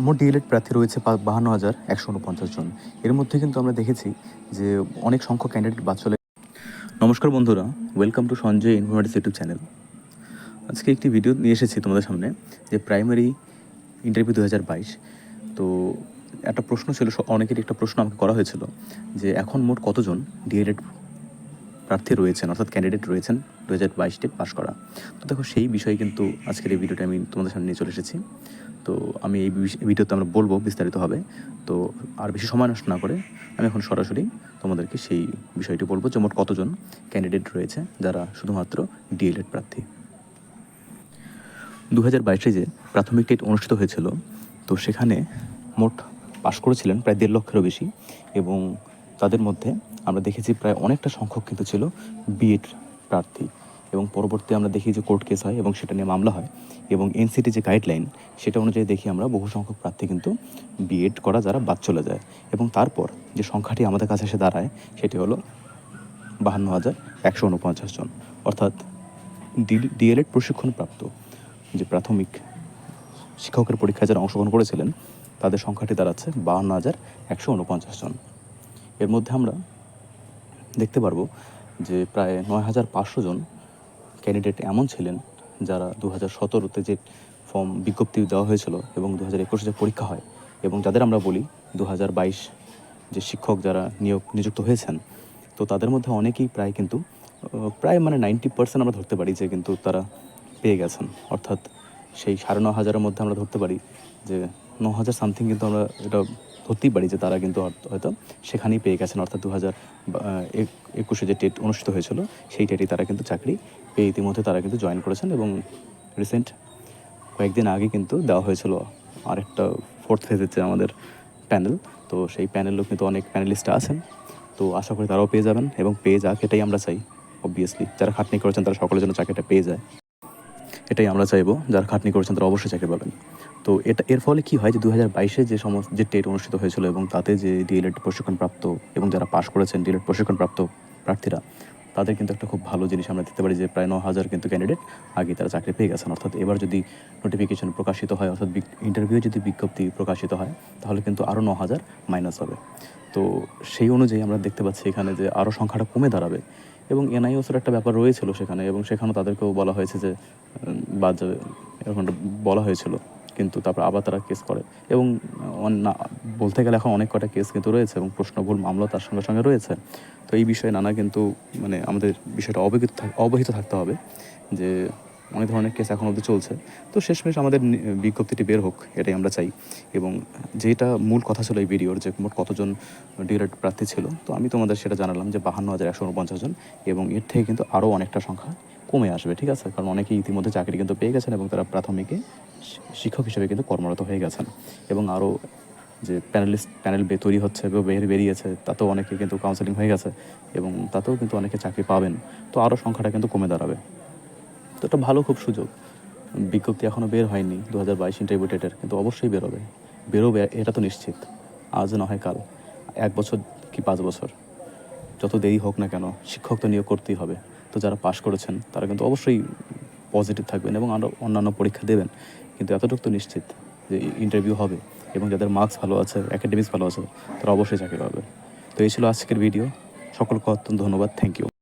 মোট ডিএলএড প্রার্থী রয়েছে বাহান্ন হাজার একশো উনপঞ্চাশ জন। এর মধ্যে কিন্তু আমরা দেখেছি যে অনেক সংখ্যক ক্যান্ডিডেট বাদ চলে নমস্কার বন্ধুরা welcome to Sanjay informative YouTube channel আজকে একটি ভিডিও নিয়ে এসেছি তোমাদের সামনে, যে প্রাইমারি ইন্টারভিউ দু হাজার বাইশ। তো একটা প্রশ্ন ছিল অনেকের একটা প্রশ্ন আমাকে করা হয়েছিল যে এখন মোট কতজন ডিএলএড প্রার্থী রয়েছেন, অর্থাৎ ক্যান্ডিডেট রয়েছেন দু হাজার বাইশটে পাশ করা। তো দেখো, সেই বিষয়ে কিন্তু আজকের এই ভিডিওটা আমি তোমাদের সামনে নিয়ে চলে এসেছি। তো আমি এই ভিডিওতে আমরা বলব বিস্তারিত হবে তো আর বেশি সময় নষ্ট না করে আমি এখন সরাসরি তোমাদেরকে সেই বিষয়টি বলব যে মোট কতজন ক্যান্ডিডেট রয়েছে যারা শুধুমাত্র ডিএলএড প্রার্থী। দু হাজার বাইশে যে প্রাথমিক টেট অনুষ্ঠিত হয়েছিল, তো সেখানে মোট পাশ করেছিলেন প্রায় দেড় লক্ষেরও বেশি এবং তাদের মধ্যে আমরা দেখেছি প্রায় অনেকটা সংখ্যক কিন্তু ছিল বিএড প্রার্থী। এবং পরবর্তী আমরা দেখি যে কোর্ট কেস হয় এবং সেটা নিয়ে মামলা হয় এবং এনসিটি যে গাইডলাইন সেটা অনুযায়ী দেখি আমরা বহু সংখ্যক প্রার্থী কিন্তু বিএড করা যারা বাদ চলে যায়। এবং তারপর যে সংখ্যাটি আমাদের কাছে এসে দাঁড়ায়, সেটি হলো বাহান্ন হাজার একশো উনপঞ্চাশ জন। অর্থাৎ ডিএলএড প্রশিক্ষণপ্রাপ্ত যে প্রাথমিক শিক্ষকের পরীক্ষায় যারা অংশগ্রহণ করেছিলেন, তাদের সংখ্যাটি দাঁড়াচ্ছে বাহান্ন হাজার একশো উনপঞ্চাশ জন। এর মধ্যে আমরা দেখতে পারব যে প্রায় নয় হাজার পাঁচশো জন ক্যান্ডিডেট এমন ছিলেন যারা দু হাজার সতেরোতে যে ফর্ম বিজ্ঞপ্তি দেওয়া হয়েছিল এবং দু হাজার একুশে যে পরীক্ষা হয় এবং যাদের আমরা বলি দু হাজার বাইশ যে শিক্ষক যারা নিয়োগ নিযুক্ত হয়েছেন, তো তাদের মধ্যে অনেকেই প্রায় কিন্তু প্রায় মানে নাইনটি পার্সেন্ট আমরা ধরতে পারি যে কিন্তু তারা পেয়ে গেছেন। অর্থাৎ সেই সাড়ে ন হাজারের মধ্যে আমরা ধরতে পারি যে ন হাজার সামথিং কিন্তু আমরা এটা ধরতেই পারি যে তারা কিন্তু হয়তো- সেখানেই পেয়ে গেছেন। অর্থাৎ দু হাজার একুশে যে টেট অনুষ্ঠিত হয়েছিল, সেই টেটেই তারা কিন্তু চাকরি পেয়ে ইতিমধ্যে তারা কিন্তু জয়েন করেছেন এবং রিসেন্ট কয়েকদিন আগে কিন্তু দেওয়া হয়েছিল আরেকটা ফোর্থ ফেজের যে আমাদের প্যানেল তো সেই প্যানেলও কিন্তু অনেক প্যানেলিস্ট আছেন। তো আশা করি তারাও পেয়ে যাবেন এবং পেয়ে যাক, এটাই আমরা চাই অবভিয়াসলি যারা খাটনি করেছেন, তারা সকলের জন্য চাকরিটা পেয়ে যায়। এটাই আমরা চাইব, যারা খাটনি করেছেন তারা অবশ্যই চাকরি পাবেন তো এটা, এর ফলে কি হয় যে দু হাজার বাইশে যে সমস্ত, যে টেট অনুষ্ঠিত হয়েছিল এবং তাতে যে ডিএলএড প্রশিক্ষণপ্রাপ্ত এবং যারা পাশ করেছেন ডিএলএড প্রশিক্ষণপ্রাপ্ত প্রার্থীরা, তাদের কিন্তু একটা খুব ভালো জিনিস আমরা দেখতে পারি যে প্রায় ন হাজার কিন্তু ক্যান্ডিডেট আগে তারা চাকরি পেয়ে গেছেন। অর্থাৎ এবার যদি নোটিফিকেশন প্রকাশিত হয়, অর্থাৎ ইন্টারভিউ যদি বিজ্ঞপ্তি প্রকাশিত হয়, তাহলে কিন্তু আরও ন হাজার মাইনাস হবে। তো সেই অনুযায়ী আমরা দেখতে পাচ্ছি এখানে যে আরও সংখ্যাটা কমে দাঁড়াবে। এবং এনআইওসের একটা ব্যাপার রয়েছিল সেখানে এবং সেখানেও তাদেরকেও বলা হয়েছে যে বাদ যাবে, এরকম বলা হয়েছিল। কিন্তু তারপর আবার তারা কেস করে। এবং না, বলতে গেলে এখন অনেক কটা কেস কিন্তু রয়েছে এবং প্রশ্নভুল মামলা তার সঙ্গে সঙ্গে রয়েছে। তো এই বিষয়ে নানা কিন্তু মানে আমাদের বিষয়টা অবহিত অবহিত থাকতে হবে যে অনেক ধরনের কেস এখন অবধি চলছে। তো শেষমেশ আমাদের বিজ্ঞপ্তিটি বের হোক, এটাই আমরা চাই। এবং যেটা মূল কথা ছিল এই ভিডিওর যে মোট কতজন ডিরেক্ট প্রার্থী ছিল, তো আমি তোমাদের সেটা জানালাম যে বাহান্ন হাজার একশো উনপঞ্চাশ জন, এবং এর থেকে কিন্তু আরও অনেকটা সংখ্যা কমে আসবে, ঠিক আছে? কারণ অনেকেই ইতিমধ্যে চাকরি কিন্তু পেয়ে গেছেন এবং তারা প্রাথমিকে শিক্ষক হিসেবে কিন্তু কর্মরত হয়ে গেছেন। এবং আরও যে প্যানেলিস্ট প্যানেল তৈরি হচ্ছে বের বেরিয়েছে, তাতেও অনেকে কিন্তু কাউন্সেলিং হয়ে গেছে, এবং তাতেও কিন্তু অনেকে চাকরি পাবেন। তো আরও সংখ্যাটা কিন্তু কমে দাঁড়াবে। তো এটা ভালো খুব সুযোগ। বিজ্ঞপ্তি এখনও বের হয়নি দু হাজার বাইশ ইন্টারভিউ ডেটের কিন্তু অবশ্যই বেরোবে। বেরোবে, এটা তো নিশ্চিত। আজ না হয় কাল। এক বছর কি পাঁচ বছর? যত দেরি হোক না কেন, শিক্ষক তো নিয়োগ করতেই হবে। তো যারা পাশ করেছেন, তারা কিন্তু অবশ্যই পজিটিভ থাকবেন এবং আরও অন্যান্য পরীক্ষা দেবেন। কিন্তু এতটুকু তো নিশ্চিত যে ইন্টারভিউ হবে এবং যাদের মার্কস ভালো আছে অ্যাকাডেমিক্স ভালো আছে, তারা অবশ্যই চাকরি পাবে। তো এই ছিল আজকের ভিডিও সকলকে অত্যন্ত ধন্যবাদ। Thank you